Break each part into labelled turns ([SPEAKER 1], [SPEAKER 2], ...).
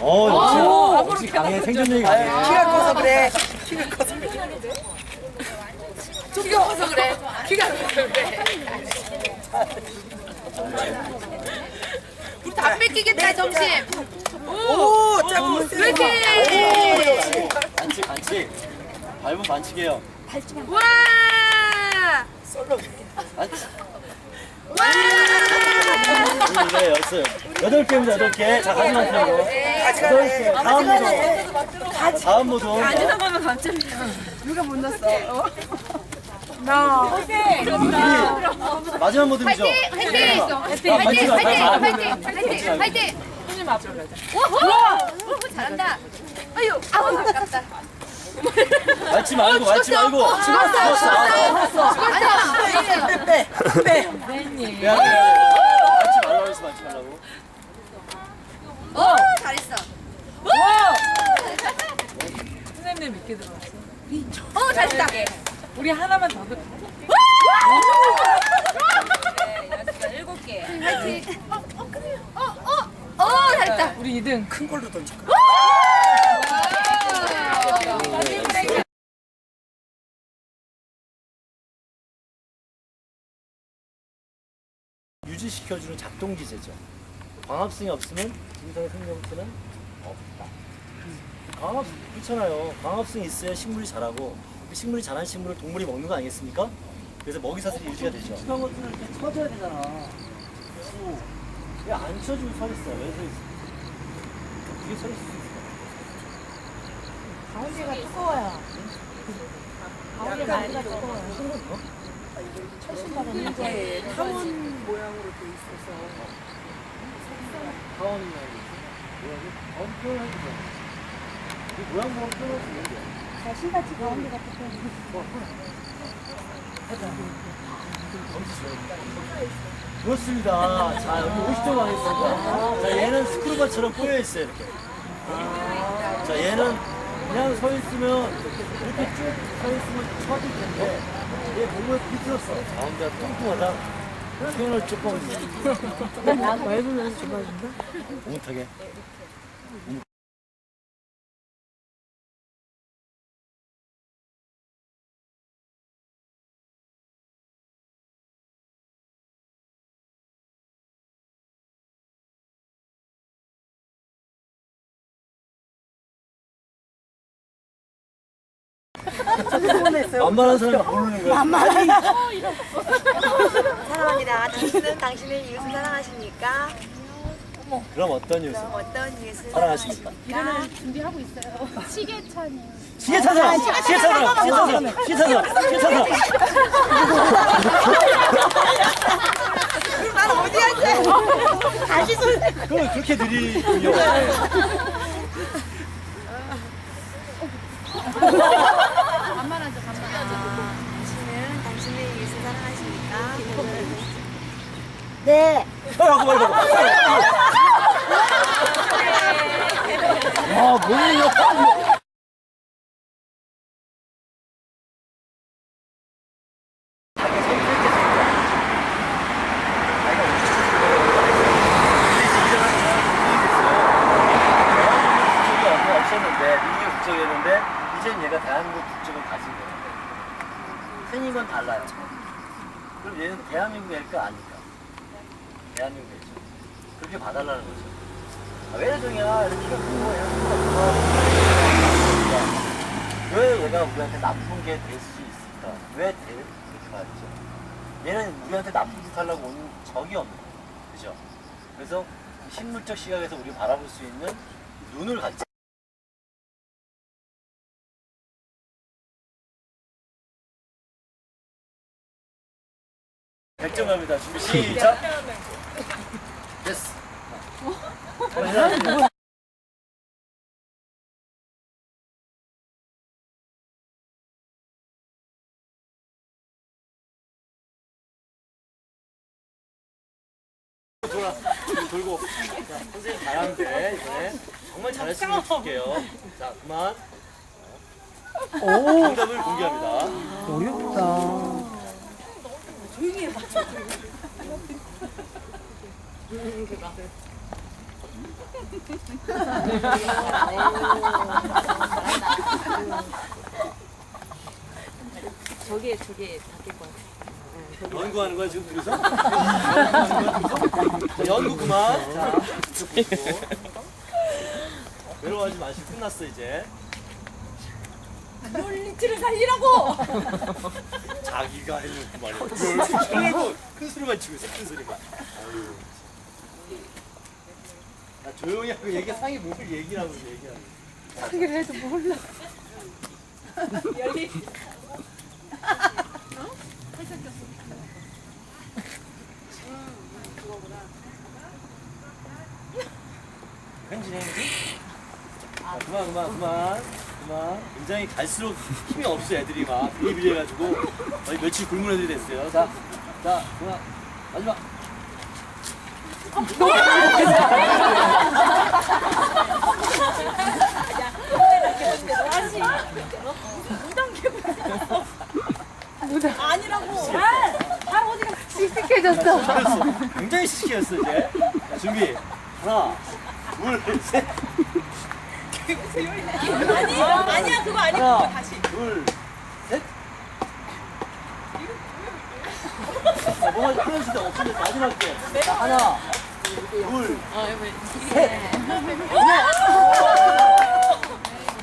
[SPEAKER 1] 어, 역시, 역시 강해. 생존력이 강해.
[SPEAKER 2] 키가 커서 그래.
[SPEAKER 3] 키가 커서 그래. 키가 커서 그래. 우리 다 뺏기겠다 점심.
[SPEAKER 2] 오, 짱
[SPEAKER 3] 그렇지.
[SPEAKER 1] 반칙, 반칙. 밟으면 반칙이에요.
[SPEAKER 3] 와.
[SPEAKER 1] 반칙. 네, 여섯. 여덟 개입니다, 여덟 개. 자, 가지 마시라고. 개. 다음 모동. 다음 모동.
[SPEAKER 2] 가면 갑자기 누가 못 넣었어?
[SPEAKER 1] 우리 마지막 모동이죠?
[SPEAKER 3] 화이팅!
[SPEAKER 1] 자,
[SPEAKER 3] 화이팅! 화이팅! 화이팅! 화이팅! 화이팅! 손님 앞으로 가자. 오, 잘한다. 아유, 아우 아깝다.
[SPEAKER 1] 맞지 말고, 맞지 말고.
[SPEAKER 3] 죽었어,
[SPEAKER 1] 죽었어.
[SPEAKER 3] 아니야.
[SPEAKER 2] 빼, 빼, 빼.
[SPEAKER 1] 미안해, 미안해. 맞지 말라고 했어, 맞지 말라고.
[SPEAKER 3] 오, 잘했어.
[SPEAKER 4] 선생님 믿게 들어왔어.
[SPEAKER 3] 오, 잘했다.
[SPEAKER 4] 우리 하나만 더 그-
[SPEAKER 3] 일곱 개. 화이팅. 어, 어, 그래요. 어, 어, 어, 잘했다.
[SPEAKER 4] 우리 2등.
[SPEAKER 2] 큰 걸로 던져.
[SPEAKER 1] 유지시켜주는 작동기제죠. 광합성이 없으면 진성의 생명체는 없다. 광합 그렇잖아요. 광합성이 있어야 식물이 자라고 그 식물이 자란 식물을 동물이 먹는 거 아니겠습니까? 그래서 먹이 사슬이 유지가 되죠. 그런 것들은 이렇게 쳐줘야 되잖아. 왜안 쳐주고 서 있어? 왜서 있어? 뒤에 서 있을 수 있어.
[SPEAKER 2] 이게 타원 모양으로 돼 있어서
[SPEAKER 1] 타원이나 모양이 타원 표현하는 거죠. 이 모양 보면 수 있는데.
[SPEAKER 5] 자신같이 가운데 같은
[SPEAKER 1] 그렇습니다. 자, 여기 50점 하겠습니다. 자, 얘는 스크루바처럼 꼬여있어요, 이렇게. 자, 얘는 그냥 서 있으면, 이렇게 쭉 서 있으면 처질 텐데, 얘 몸을 비틀었어. 가운데가 뚱뚱하다. 표현을 조금.
[SPEAKER 5] 나 밟으면 좁아진다?
[SPEAKER 1] 못하게. 만만한 사람이 모르는 거야.
[SPEAKER 6] 사랑합니다. 당신은 당신의 이웃을 사랑하십니까?
[SPEAKER 1] 그럼 어떤 이웃을
[SPEAKER 6] 그럼 어떤 이웃을
[SPEAKER 1] 사랑하십니까?
[SPEAKER 3] 시계 차니.
[SPEAKER 1] 시계 찾아! 시계 찾아! 시계 찾아! 시계 찾아! 시계 찾아!
[SPEAKER 2] 난 어디 앉아? 다시 손.
[SPEAKER 1] 그걸 그렇게 느리군요.
[SPEAKER 5] 네.
[SPEAKER 1] 하고 말고. 와, 얘가 대한민국 국적을 가진 거예요. 생긴 건 달라요. 그럼 얘는 대한민국 애일까 아닐까? 대한민국 애죠. 그렇게 봐달라는 거죠. 아, 왜 저냐 이렇게 크고 이런 거왜 얘가 우리한테 나쁜 게 될 수 있을까? 왜 될, 그렇게 말이죠. 얘는 우리한테 나쁜 짓 하려고 온 적이 없는 거예요. 그죠? 그래서 식물적 시각에서 우리 바라볼 수 있는 눈을 갖자. 백점 갑니다. 준비 시작. 돌아 돌고. 자, 선생님 잘하는데 이번에 정말 잘했으면 줄게요. 자 그만. 오. 정답을 공개합니다.
[SPEAKER 2] 어렵다.
[SPEAKER 3] 저게 저게 바뀔 것 같아.
[SPEAKER 1] 연구하는 거야 지금 둘이서? 자, 연구 그만. 자. 외로워하지 마시고 끝났어 이제.
[SPEAKER 3] 롤리트를 살리라고.
[SPEAKER 1] 자기가 해놓고 말이야. 큰 소리만 치고 있어 큰 소리만. 아유. 나 조용히 하고 얘기 상이 뭘 얘기라고 얘기하고.
[SPEAKER 4] 하기를 해도 몰라.
[SPEAKER 1] 현진 현진. 아, 그만 그만 그만 그만. 굉장히 갈수록 힘이 없어 애들이 막 비리비리해가지고 거의 며칠 굶은 애들이 됐어요. 자, 자 그만 마지막.
[SPEAKER 4] 씩씩해졌어.
[SPEAKER 1] 잘했어. 굉장히 시키였어 이제. 자, 준비. 하나, 둘, 셋.
[SPEAKER 3] 아니 아니야 그거 아니고
[SPEAKER 1] 하나,
[SPEAKER 3] 다시.
[SPEAKER 1] 둘, 셋. 자, 뭐가 풀어줄 때 없으면 마지막 게. 하나, 둘, 셋.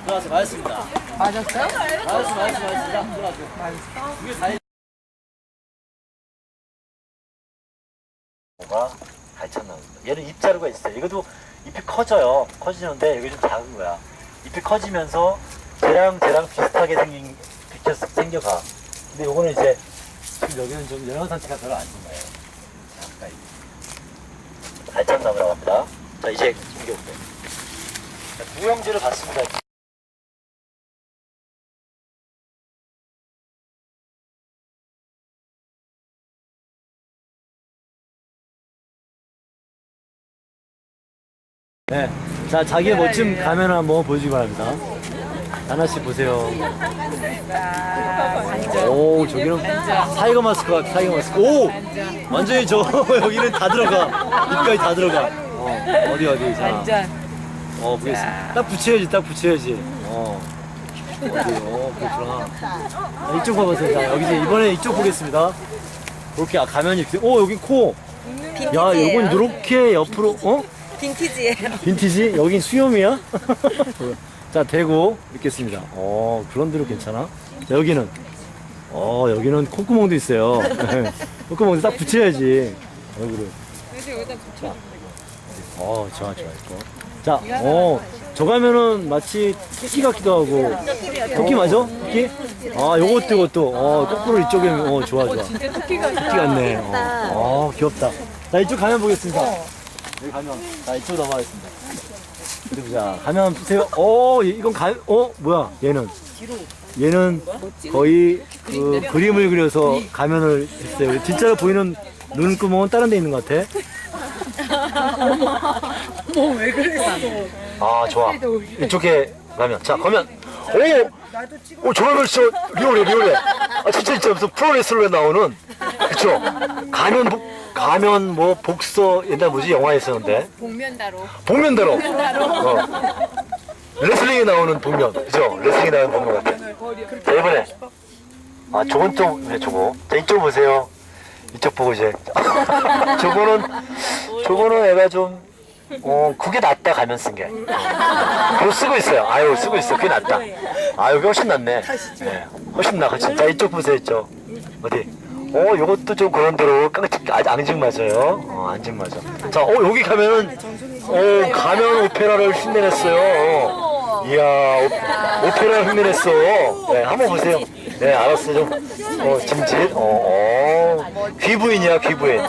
[SPEAKER 1] 들어가세요. 맞았습니다.
[SPEAKER 4] 맞았어요?
[SPEAKER 1] 맞았어, 맞았어, 맞았어. 자, 들어가세요. 이게 다 뭐가 나옵니다. 얘는 입자루가 있어요. 이것도 잎이 커져요. 커지는데 여기 좀 작은 거야. 잎이 커지면서 쟤랑 쟤랑 비슷하게 생긴 비켜 생겨가. 근데 요거는 이제 지금 여기는 좀 영양 상태가 별로 안 좋아요. 잠깐 갈창나무라고 합니다. 자 이제 두 형제를 봤습니다. 네. 자, 자기의 멋진 가면 한번 보여주기 바랍니다. 하나씩 보세요. 오, 저기는 타이거 마스크가 타이거 마스크. 오! 완전히 저, 여기는 다 들어가. 입까지 다 들어가. 어, 어디, 어디. 자. 어, 보겠습니다. 딱 붙여야지, 딱 붙여야지. 어. 어디, 어, 그렇구나. 자, 이쪽 봐보세요. 자, 여기 이제 이번에 이쪽 보겠습니다. 이렇게 가면이 이렇게, 오, 여기 코. 야, 요건 이렇게 옆으로, 어?
[SPEAKER 6] 빈티지예요.
[SPEAKER 1] 빈티지? 여긴 수염이야? 자, 대고 읽겠습니다. 어, 그런 대로 괜찮아? 자, 여기는. 어, 여기는 콧구멍도 있어요. 콧구멍도 딱 붙여야지. 얼굴을. 자, 어, 좋아, 좋아, 좋아. 자, 어, 저 가면은 마치 토끼 같기도 하고. 토끼 맞아? 토끼? 아, 요것도, 요것도. 어, 거꾸로 이쪽에, 어, 좋아, 좋아.
[SPEAKER 4] 진짜 토끼가
[SPEAKER 1] 토끼 같네. 어, 어 귀엽다. 자, 이쪽 가면 보겠습니다. 여기 가면. 자, 이쪽 넘어가겠습니다. 어디 보자. 가면 보세요. 어, 이건 가, 어, 뭐야, 얘는. 얘는 거의 그 그림을 그려서 가면을 했어요. 진짜로 보이는 눈구멍은 다른 데 있는 것 같아.
[SPEAKER 4] 뭐왜 그랬어?
[SPEAKER 1] 아, 좋아. 이쪽에 가면. 자, 가면. 오! 오, 저거는 진짜 리얼해, 리얼해. 아, 진짜, 진짜 무슨 프로레슬러에 나오는. 그쵸? 가면, 복- 가면 뭐, 복서, 옛날 뭐지? 영화에 있었는데.
[SPEAKER 3] 복면다로.
[SPEAKER 1] 복면대로. 어. 레슬링에 나오는 복면. 그죠? 레슬링에 나오는 복면 같아. 자, 이번에. 아, 저건 또, 네, 저거. 자, 이쪽 보세요. 이쪽 보고 이제. 저거는, 저거는 애가 좀, 어, 그게 낫다, 가면 쓴 게. 어. 그거 쓰고 있어요. 아유, 쓰고 있어. 그게 낫다. 아, 여기 훨씬 낫네. 네, 훨씬 나. 그치? 자, 이쪽 보세요, 이쪽. 어디? 어, 요것도 좀 그런 대로 깡찍, 아, 앙증 맞아요. 어, 앙증 맞아. 자, 어, 여기 가면은, 어, 가면 오페라를 흉내냈어요. 어. 이야, 오, 오페라 흉내냈어. 네, 한번 보세요. 네, 알았어. 좀, 어, 짐짓. 어, 어. 귀부인이야, 귀부인.